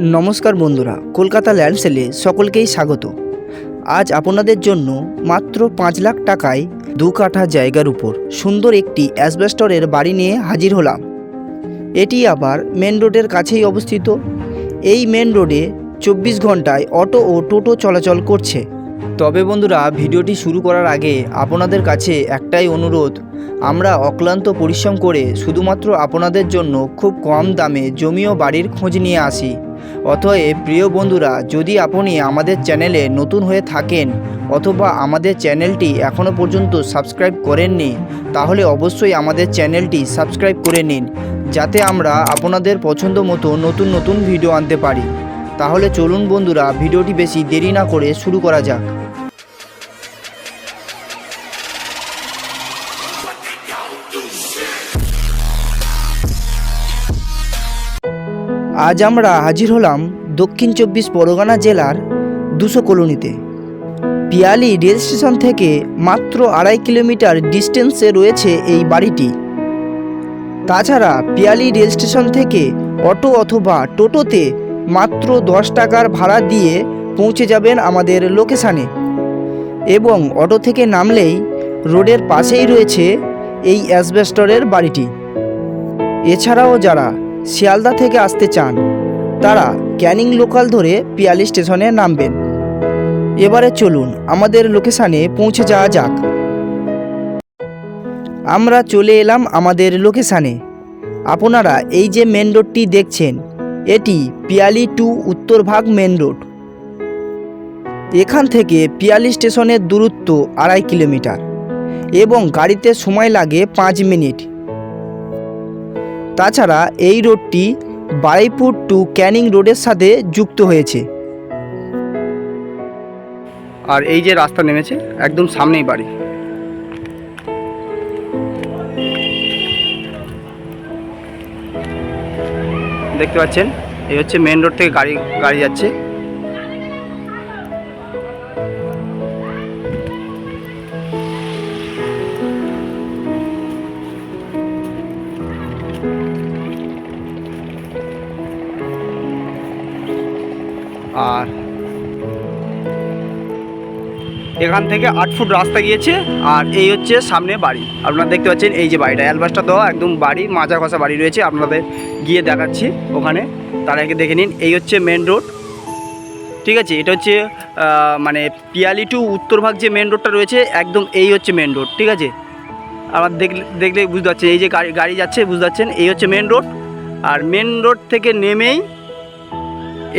নমস্কার বন্ধুরা, কলকাতা ল্যান্ডসেলে সকলকেই স্বাগত। আজ আপনাদের জন্য মাত্র পাঁচ লাখ টাকায় দু কাঠা জায়গার উপর সুন্দর একটি অ্যাসবেস্টরের বাড়ি নিয়ে হাজির হলাম। এটি আবার মেন রোডের কাছেই অবস্থিত। এই মেন রোডে চব্বিশ ঘন্টায় অটো ও টোটো চলাচল করছে। তবে বন্ধুরা, ভিডিওটি শুরু করার আগে আপনাদের কাছে একটাই অনুরোধ। আমরা অক্লান্ত পরিশ্রম করে শুধুমাত্র আপনাদের জন্য খুব কম দামে জমি ও বাড়ির খোঁজ নিয়ে আসি। অতএব, প্রিয় বন্ধুরা, যদি আপনি আমাদের চ্যানেলে নতুন হয়ে থাকেন অথবা আমাদের চ্যানেলটি এখনও পর্যন্ত সাবস্ক্রাইব করেননি, তাহলে অবশ্যই আমাদের চ্যানেলটি সাবস্ক্রাইব করে নিন, যাতে আমরা আপনাদের পছন্দ মতো নতুন নতুন ভিডিও আনতে পারি। তাহলে চলুন বন্ধুরা, ভিডিওটি বেশি দেরি না করে শুরু করা যাক। আজ আমরা হাজির হলাম দক্ষিণ চব্বিশ পরগনা জেলার দুশো কলোনিতে। পিয়ালি রেল স্টেশন থেকে মাত্র আড়াই কিলোমিটার ডিস্টেন্সে রয়েছে এই বাড়িটি। তাছাড়া পিয়ালি রেল স্টেশন থেকে অটো অথবা টোটোতে মাত্র দশ টাকার ভাড়া দিয়ে পৌঁছে যাবেন আমাদের লোকেশানে। এবং অটো থেকে নামলেই রোডের পাশেই রয়েছে এই অ্যাসবেস্টরের বাড়িটি। এছাড়াও যারা শিয়ালদা থেকে আসতে চান, তারা ক্যানিং লোকাল ধরে পিয়ালি স্টেশনে নামবেন। এবারে চলুন আমাদের লোকেশানে পৌঁছে যাওয়া যাক। আমরা চলে এলাম আমাদের লোকেশানে। আপনারা এই যে মেন রোডটি দেখছেন এটি Piyali to Uttarbhag main road. এখান থেকে পিয়ালি স্টেশনের দূরত্ব আড়াই কিলোমিটার এবং গাড়িতে সময় লাগে পাঁচ মিনিট। তাছাড়া এই রোডটি বারুইপুর টু ক্যানিং রোডের সাথে যুক্ত হয়েছে। আর এই যে রাস্তা নেমেছে, একদম সামনেই বাড়ি। দেখতে পাচ্ছেন। এই হচ্ছে মেন রোড থেকে গাড়ি গাড়ি যাচ্ছে। এখান থেকে আট ফুট রাস্তা গিয়েছে, আর এই হচ্ছে সামনে বাড়ি। আপনারা দেখতে পাচ্ছেন এই যে বাড়িটা। অ্যালবাসটা দেওয়া একদম বাড়ি মাজা কষা বাড়ি রয়েছে, আপনাদের গিয়ে দেখাচ্ছি ওখানে। তার আগে দেখে নিন, এই হচ্ছে মেন রোড ঠিক আছে, এটা হচ্ছে মানে পিয়ালি টু উত্তরভাগ যে মেন রোডটা রয়েছে, একদম এই হচ্ছে মেন রোড ঠিক আছে? আবার দেখলে দেখলে বুঝতে পারছেন, এই যে গাড়ি গাড়ি যাচ্ছে, বুঝতে পারছেন, এই হচ্ছে মেন রোড আর মেন রোড থেকে নেমেই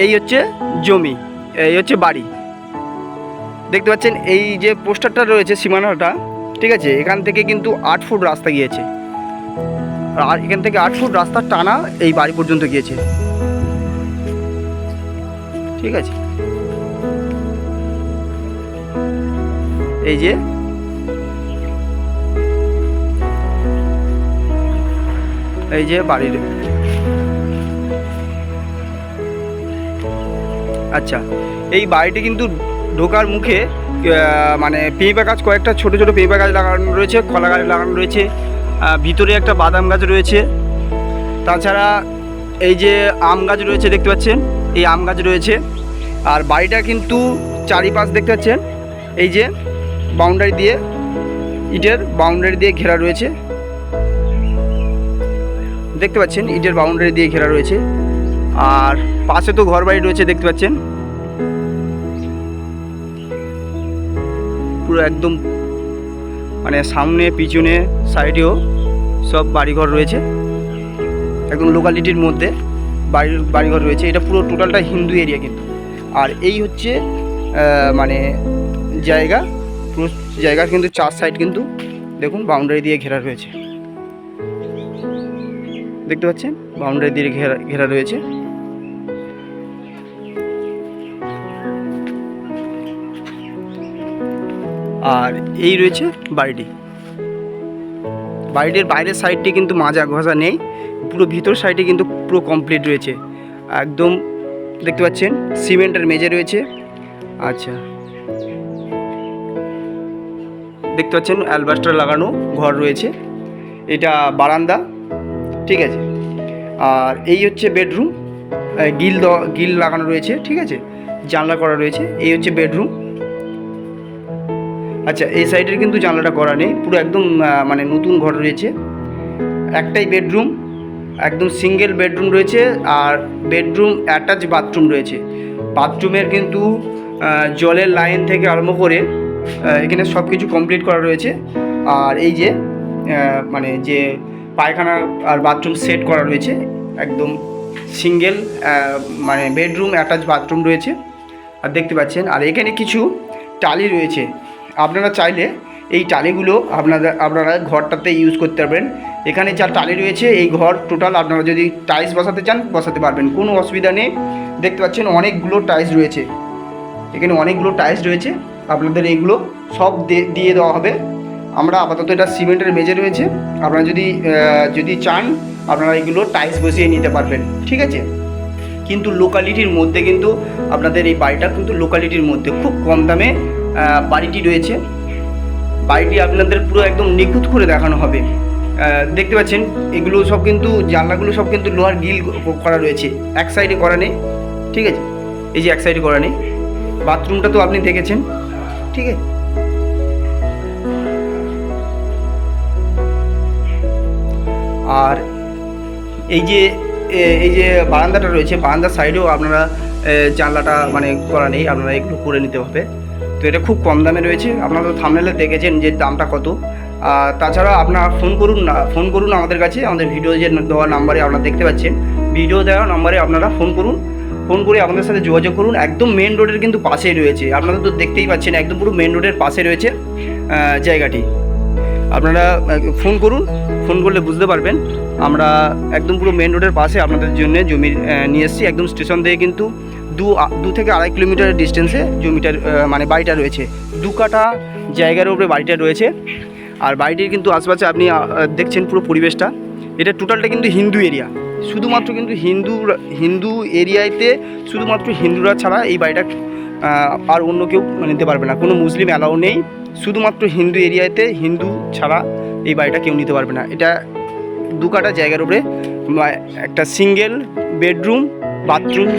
এই হচ্ছে জমি, এই হচ্ছে বাড়ি। দেখতে পাচ্ছেন, এই যে পোস্টারটা রয়েছে সীমানাটা, ঠিক আছে, এখান থেকে কিন্তু আট ফুট রাস্তা গিয়েছে। আর এখান থেকে আট ফুট রাস্তা টানা এই বাড়ি পর্যন্ত গিয়েছে। ঠিক আছে। এই যে এই যে বাড়ির। আচ্ছা এই বাড়িটি কিন্তু ঢোকার মুখে মানে পেঁপে গাছ, কয়েকটা ছোট ছোট পেঁপা গাছ লাগানো রয়েছে, কলা গাছ লাগানো রয়েছে ভিতরে একটা বাদাম গাছ রয়েছে। তাছাড়া এই যে আম গাছ রয়েছে দেখতে পাচ্ছেন, এই আম গাছ রয়েছে। আর বাড়িটা কিন্তু চারিপাশ দেখতে পাচ্ছেন, এই যে বাউন্ডারি দিয়ে, ইটের বাউন্ডারি দিয়ে ঘেরা রয়েছে। দেখতে পাচ্ছেন, ইটের বাউন্ডারি দিয়ে ঘেরা রয়েছে। আর পাশে তো ঘর বাড়ি রয়েছে দেখতে পাচ্ছেন। পুরো একদম মানে সামনে, পিছনে, সাইডেও সব বাড়িঘর রয়েছে। একদম লোকালিটির মধ্যে বাড়ির বাড়িঘর রয়েছে। এটা পুরো টোটালটা হিন্দু এরিয়া কিন্তু। আর এই হচ্ছে মানে জায়গা। পুরো জায়গার কিন্তু চার সাইড কিন্তু দেখুন বাউন্ডারি দিয়ে ঘেরা রয়েছে। দেখতে পাচ্ছেন? বাউন্ডারি দিয়ে ঘেরা ঘেরা রয়েছে। আর এই রয়েছে বাড়িটি। বাড়িটির বাইরের সাইডটি কিন্তু মাজা ঘষা নেই, পুরো ভিতর সাইডে কিন্তু পুরো কমপ্লিট রয়েছে। একদম দেখতে পাচ্ছেন, সিমেন্টের মেঝে রয়েছে। আচ্ছা। দেখতে পাচ্ছেন, অ্যালবাস্টার লাগানো ঘর রয়েছে। এটা বারান্দা, ঠিক আছে। আর এই হচ্ছে বেডরুম গিল গিল লাগানো রয়েছে, ঠিক আছে। জানলা করা রয়েছে, এই হচ্ছে বেডরুম। আচ্ছা এই সাইডের কিন্তু জানলাটা করা নেই, পুরো একদম মানে নতুন ঘর রয়েছে। একটাই বেডরুম, একদম সিঙ্গেল বেডরুম রয়েছে আর বেডরুম অ্যাটাচ বাথরুম রয়েছে। বাথরুমের কিন্তু জলের লাইন থেকে আরম্ভ করে এখানে সব কিছু কমপ্লিট করা রয়েছে। আর এই যে মানে যে পায়খানা আর বাথরুম সেট করা রয়েছে, একদম সিঙ্গেল মানে বেডরুম অ্যাটাচ বাথরুম রয়েছে। আর দেখতে পাচ্ছেন, আর এখানে কিছু টালি রয়েছে। আপনারা চাইলে এই টালিগুলো আপনারা আপনারা ঘরটাতে ইউজ করতে পারবেন। এখানে যা টালি রয়েছে, এই ঘর টোটাল আপনারা যদি টাইলস বসাতে চান, বসাতে পারবেন। কোনো অসুবিধা নেই। দেখতে পাচ্ছেন অনেকগুলো টাইলস রয়েছে। এখানে অনেকগুলো টাইলস রয়েছে। আপনাদের এইগুলো সব দিয়ে দেওয়া হবে। আমরা আপাতত এটা সিমেন্টের মেঝে রয়েছে। আপনারা যদি যদি চান, আপনারা এগুলো টাইলস বসিয়ে নিতে পারবেন। ঠিক আছে? কিন্তু লোকালিটির মধ্যে কিন্তু আপনাদের এই বাড়িটা কিন্তু লোকালিটির মধ্যে খুব কম দামে বাড়িটি রয়েছে। বাড়িটি আপনাদের পুরো একদম নিখুঁত করে দেখানো হবে। দেখতে পাচ্ছেন, এগুলো সব কিন্তু, জানলাগুলো সব কিন্তু লোহার গিল করা রয়েছে। এক সাইডে করা নেই, ঠিক আছে? এই যে এক সাইডে করা নেই। বাথরুমটা তো আপনি দেখেছেন, ঠিক আছে? আর এই যে এই যে বারান্দাটা রয়েছে, বারান্দার সাইডেও আপনারা জানলাটা মানে করা নেই, আপনারা একটু করে নিতে হবে। তো এটা খুব কম দামে রয়েছে। আপনারা তো থামনেলে দেখেছেন যে দামটা কত। তাছাড়া আপনারা ফোন করুন না ফোন করুন আমাদের কাছে। আমাদের ভিডিও যে দেওয়া নাম্বারে আপনারা দেখতে পাচ্ছেন। ভিডিও দেওয়া নাম্বারে আপনারা ফোন করুন। ফোন করে আমাদের সাথে যোগাযোগ করুন। একদম মেন রোডের কিন্তু পাশেই রয়েছে। আপনারা তো দেখতেই পাচ্ছেন, একদম পুরো মেন রোডের পাশে রয়েছে জায়গাটি। আপনারা ফোন করুন। ফোন করলে বুঝতে পারবেন, আমরা একদম পুরো মেন রোডের পাশে আপনাদের জন্য জমি নিয়ে এসেছি। একদম স্টেশন থেকে কিন্তু দু দু থেকে আড়াই কিলোমিটারের ডিস্টেন্সে জমিটার মানে বাড়িটা রয়েছে। দু কাঠা জায়গার উপরে বাড়িটা রয়েছে। আর বাড়িটির কিন্তু আশপাশে আপনি দেখছেন পুরো পরিবেশটা। এটা টোটালটা কিন্তু হিন্দু এরিয়া শুধুমাত্র কিন্তু হিন্দু হিন্দু এরিয়াতে শুধুমাত্র হিন্দুরা ছাড়া এই বাড়িটা আর অন্য কেউ নিতে পারবে না। কোনো মুসলিম অ্যালাউ নেই। শুধুমাত্র হিন্দু এরিয়াতে হিন্দু ছাড়া এই বাড়িটা কেউ নিতে পারবে না। এটা দু কাটা জায়গার উপরে একটা সিঙ্গেল বেডরুম বাথরুম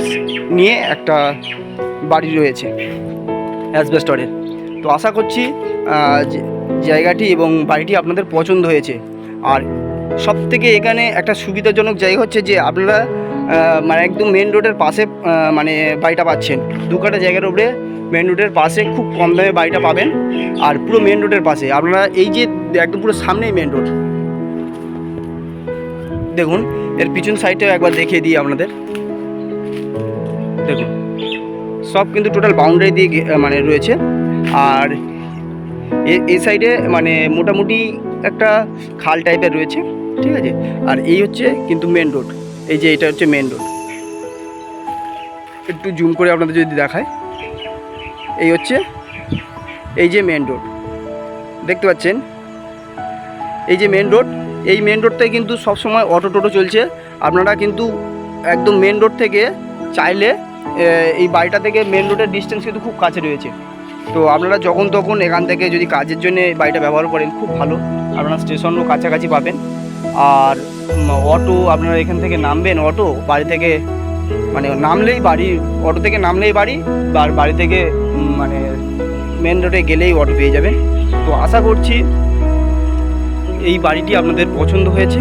নিয়ে একটা বাড়ি রয়েছে অ্যাসবেস্টরের তো আশা করছি জায়গাটি এবং বাড়িটি আপনাদের পছন্দ হয়েছে। আর সব থেকে এখানে একটা সুবিধাজনক জায়গা হচ্ছে যে, আপনারা মানে একদম মেন রোডের পাশে মানে বাড়িটা পাচ্ছেন। দু কাটা জায়গার উপরে মেন রোডের পাশে খুব কম দামে বাড়িটা পাবেন। আর পুরো মেন রোডের পাশে, আপনারা এই যে, একদম পুরো সামনেই মেন রোড দেখুন, এর পিছন সাইডেও একবার দেখিয়ে দিই আপনাদের। দেখুন, সব কিন্তু টোটাল বাউন্ডারি দিয়ে মানে রয়েছে। আর এই সাইডে মানে মোটামুটি একটা খাল টাইপের রয়েছে, ঠিক আছে? আর এই হচ্ছে কিন্তু মেন রোড এই যে এটা হচ্ছে মেন রোড একটু জুম করে আপনাদের যদি দেখায়। এই হচ্ছে, এই যে মেন রোড দেখতে পাচ্ছেন? এই যে মেন রোড এই মেন রোডটায় কিন্তু সব সময় অটো টোটো চলছে। আপনারা কিন্তু একদম মেন রোড থেকে চাইলে এই বাড়িটা থেকে মেন রোডের ডিস্টেন্স কিন্তু খুব কাছে রয়েছে। তো আপনারা যখন তখন এখান থেকে যদি কাজের জন্য বাড়িটা ব্যবহার করেন, খুব ভালো। আপনারা স্টেশনও কাছাকাছি পাবেন। আর অটো আপনারা এখান থেকে নামবেন অটো বাড়ি থেকে মানে নামলেই বাড়ি অটো থেকে নামলেই বাড়ি আর বাড়ি থেকে মানে মেন রোডে গেলেই অটো পেয়ে যাবেন। তো আশা করছি এই বাড়িটি আপনাদের পছন্দ হয়েছে।